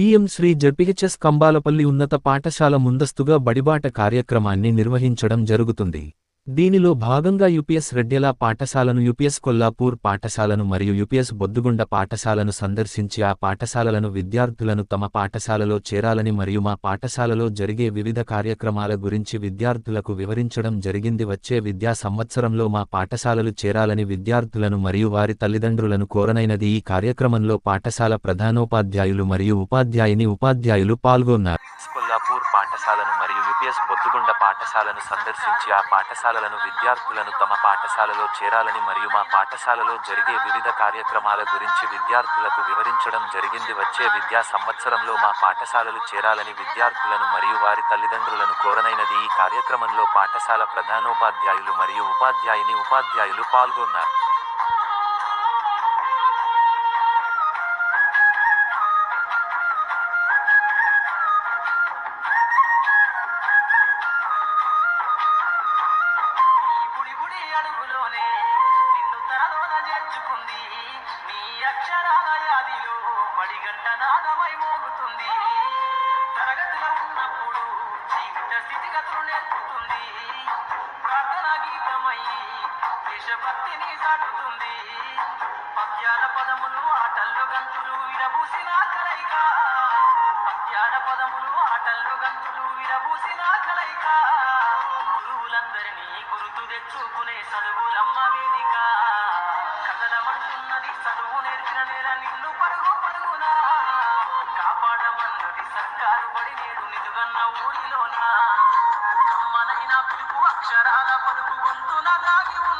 PM Shri JPHS Kambalapalli ఉన్నత పాఠశాల ముందస్తుగా బడిబాట కార్యక్రమాన్ని నిర్వహించడం జరుగుతుంది. దీనిలో భాగంగా యూపీఎస్ రెడ్డెల పాఠశాలను యూపీఎస్ కొల్లాపూర్ పాఠశాలను మరియు యూపీఎస్ బొద్దుగుండ పాఠశాలను సందర్శించి ఆ పాఠశాలలను విద్యార్థులను తమ పాఠశాలలో చేరాలని మరియు మా పాఠశాలలో జరిగే వివిధ కార్యక్రమాల గురించి విద్యార్థులకు వివరించడం జరిగింది. వచ్చే విద్యా సంవత్సరంలో మా పాఠశాలలు చేరాలని విద్యార్థులను మరియు వారి తల్లిదండ్రులను కోరనైనది ఈ కార్యక్రమంలో పాఠశాల ప్రధానోపాధ్యాయులు మరియు ఉపాధ్యాయుని ఉపాధ్యాయులు పాల్గొన్నారు. కొల్లాపూర్ పాఠశాలను మరియు యూపీఎస్ బొద్దుగుండ పాఠశాలను సందర్శించి ఆ పాఠశాలలను విద్యార్థులను తమ పాఠశాలలో చేరాలని మరియు మా పాఠశాలలో జరిగే వివిధ కార్యక్రమాల గురించి విద్యార్థులకు వివరించడం జరిగింది. వచ్చే విద్యా సంవత్సరంలో మా పాఠశాలలు చేరాలని విద్యార్థులను మరియు వారి తల్లిదండ్రులను కోరనైనది ఈ కార్యక్రమంలో పాఠశాల ప్రధానోపాధ్యాయులు మరియు ఉపాధ్యాయుని ఉపాధ్యాయులు పాల్గొన్నారు. తనలోన నీ అక్షరాల యాదిలో మడిగంట నాదమై మోగుతుంది. తరగతిలో ఉన్నప్పుడు జీవిత స్థితిగతులు నేర్పుతుంది. ప్రార్థన గీతమై దేశభక్తిని సాటుతుంది. పద్యాల పదములు ఆటల్లో గంతులు విరబూసిన కలయిక. పద్యాల పదములు ఆటల్లో గంతులు విరబూసిన కలయిక. గురువులందరినీ గుర్తు తెచ్చుకునే చదువులమ్మ వేదిక.